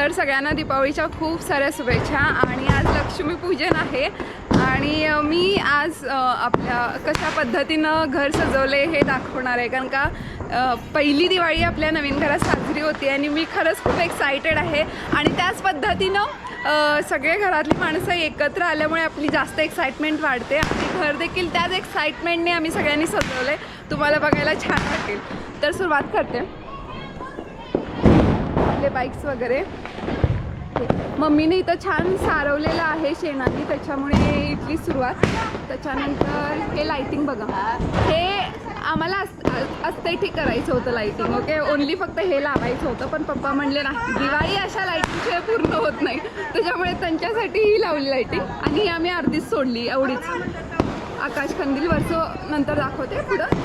तर सगळ्यांना दीपावलीच्या खूप साऱ्या शुभेच्छा आणि आज लक्ष्मीपूजन आहे. आणि मी आज आपल्या कशा पद्धतीनं घर सजवले हे दाखवणार आहे. कारण का पहिली दिवाळी आपल्या नवीन घरात साजरी होती आणि मी खरंच खूप एक्सायटेड आहे. आणि त्याच पद्धतीनं सगळे घरातली माणसं एकत्र आल्यामुळे आपली जास्त एक्साइटमेंट वाढते. आणि घर देखील त्याच एक्साइटमेंटने आम्ही सगळ्यांनी सजवलं आहे तुम्हाला बघायला छान वाटेल. तर सुरुवात करते. आपले बाईक्स वगैरे. मम्मीने इथं छान सारवलेलं आहे शेणाने त्याच्यामुळे इथली सुरुवात. त्याच्यानंतर हे लायटिंग बघा. हे आम्हाला अस्थेटिक करायचं होतं लाईटिंग ओके ओनली फक्त हे लावायचं होतं पण पप्पा म्हणले नाही दिवाळी अशा लाईटिंगशिवाय पूर्ण होत नाही. त्याच्यामुळे त्यांच्यासाठी ही लावली लाईटिंग आणि ही आम्ही अर्धीच सोडली एवढीच. आकाश कंदील वरचं नंतर दाखवते पुढं.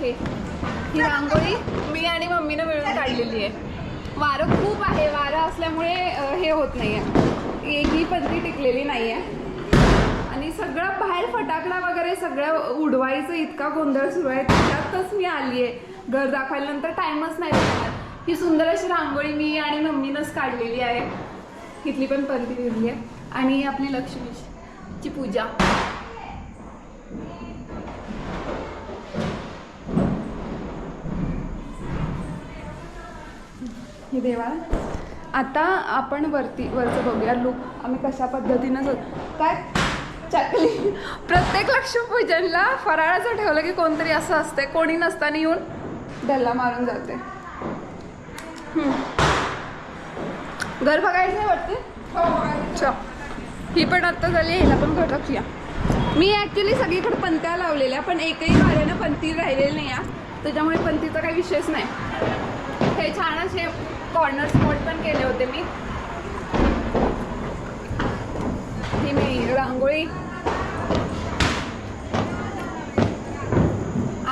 हे. ही रांगोळी मी आणि मम्मीनं मिळून काढलेली आहे. वारं खूप आहे वारं असल्यामुळे हे होत नाही आहे एकही पदरी टिकलेली नाही आहे आणि सगळं बाहेर फटाकडा वगैरे सगळं उडवायचं इतका गोंधळ सुरू आहे. त्याच्यातच मी आली आहे घर दाखवायला टाईमच नाही लागणार ही सुंदर अशी रांगोळी मी आणि मम्मीनंच काढलेली आहे. इथली पण पदरी दिली आहे आणि आपली लक्ष्मीची पूजा. हे देवा. आता आपण वरती वरचं बघूया. लुक आम्ही कशा पद्धतीनं काय? चकली. प्रत्येक लक्ष्मीपूजनला फराळाचं ठेवलं की कोणतरी असं असते कोणी नसताना येऊन डल्ला मारून जाते. घर बघायचं नाही वाटते अच्छा ही पण आत्ता झाली हिला पण घर टाकूया मी ॲक्च्युली सगळीकडे पंत्या लावलेल्या पण एकही गाड्यानं पंती राहिलेली नाही आहे. त्याच्यामुळे पंतीचा काही विषयच नाही. हे छान असे कॉर्नर स्पॉट पण केले होते मी. ही मी रांगोळी.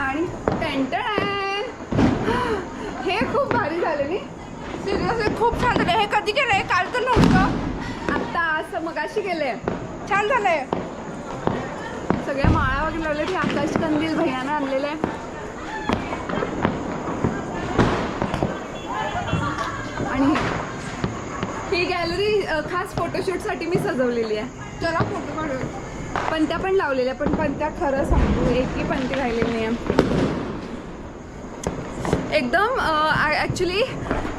आणि टेंटन हे खूप भारी झाले मी सिरियसली खूप छान झाले. हे कधी केलंय? काल तर नव्हतं. आत्ता असं मगाशी केलंय. छान झालंय. सगळ्या माळा वगैरे लावले ते आकाश कंदील भैयानं आणलेले आहे. आणि हे- गॅलरी खास फोटोशूटसाठी मी सजवलेली आहे. चला फोटो काढू पंत्या पण लावलेल्या पण पंत्या खरं सांगू एकही पंती राहिलेली नाही आहे एकदम ॲक्च्युली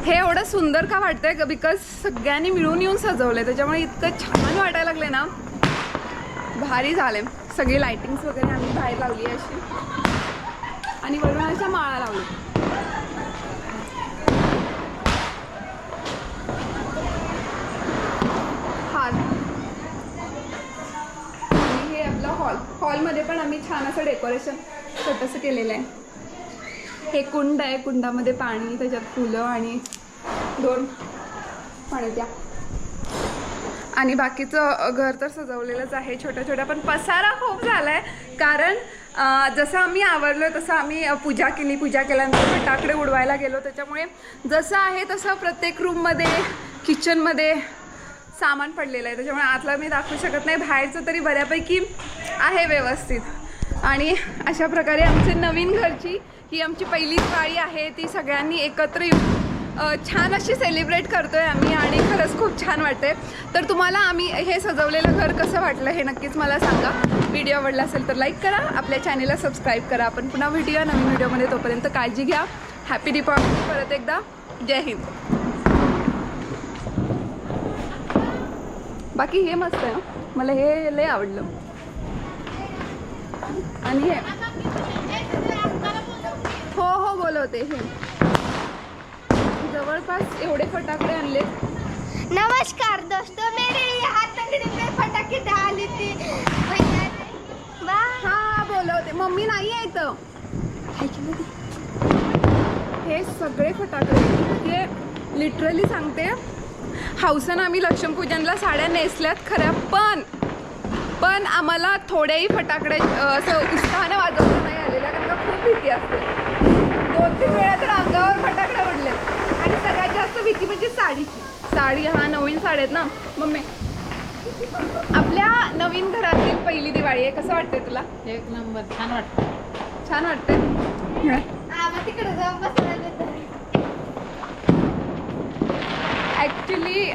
हे एवढं सुंदर का वाटतंय का बिकॉज सगळ्यांनी मिळून येऊन सजवलं त्याच्यामुळे इतकं छान वाटायला लागले ना. भारी झाले सगळी लायटिंग्स वगैरे आम्ही बाहेर लावली आहे अशी. आणि अशा माळा लावल्या हार आणि हे आपलं हॉल हॉलमध्ये पण आम्ही छान असं डेकोरेशन छोटंसं केलेलं आहे. हे कुंड आहे कुंडामध्ये पाणी त्याच्यात फुलं आणि दोन पाण्याच्या आणि बाकीचं घर तर सजवलेलंच आहे छोट्या छोट्या पण पसारा खूप झाला आहे कारण जसं आम्ही आवरलो तसं आम्ही पूजा केली. पूजा केल्यानंतर फटाकडे उडवायला गेलो. त्याच्यामुळे जसं आहे तसं प्रत्येक रूममध्ये किचनमध्ये सामान पडलेलं आहे. त्याच्यामुळे आतला मी दाखवू शकत नाही. बाहेरचं तरी बऱ्यापैकी आहे व्यवस्थित. आणि अशा प्रकारे आमचे नवीन घरची ही आमची पहिली पाळी आहे ती सगळ्यांनी एकत्र येऊन छान अशी सेलिब्रेट करतो आहे आम्ही आणि खरंच खूप छान वाटते तर तुम्हाला आम्ही हे सजवलेलं घर कसं वाटलं हे नक्कीच मला सांगा. व्हिडिओ आवडला असेल तर लाईक करा आपल्या चॅनेलला सबस्क्राईब करा. आपण पुन्हा व्हिडिओ नवीन व्हिडिओमध्ये तोपर्यंत काळजी घ्या. हॅपी डिपार्टमेंट परत एकदा. जय हिंद. बाकी हे मस्त आहे मला हे लय आवडलं. आणि हे. हो हो बोलवते हे. जवळपास एवढे फटाकडे आणले. नमस्कार दोस्तों मेरे यहाँ तगड़े में फटाके डाले थे। हा बोलवते. मम्मी नाही आहे इथं. हे सगळे फटाकडे. हे लिटरली सांगते. हौसानं आम्ही लक्ष्मीपूजनला साड्या नेसल्यात खऱ्या पण पण आम्हाला थोड्याही फटाकडे असं उत्साहाने वाजवता नाही आलेल्या कारण का खूप भीती असते. दोन तीन वेळा तर अंगावर फटाकडे उडले. आणि सगळ्यात जास्त भीती म्हणजे साडीची. साडी हा नवीन साड्या आहेत ना. मम्मी आपल्या नवीन घरातील पहिली दिवाळी आहे कसं वाटतंय तुला? एक नंबर छान वाटतं छान वाटतंय? तिकडे जाऊन बसला ॲक्च्युली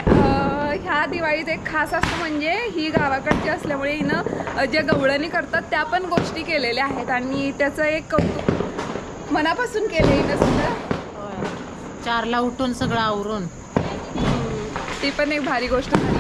ह्या दिवाळीत एक खास असतं म्हणजे ही गावाकडची असल्यामुळे हिनं ज्या गवळणी करतात त्या पण गोष्टी केलेल्या आहेत. आणि त्याचं एक कौतुक मनापासून केलं हिनं सुद्धा. चारला उठून सगळं आवरून. ती पण एक भारी गोष्ट झाली.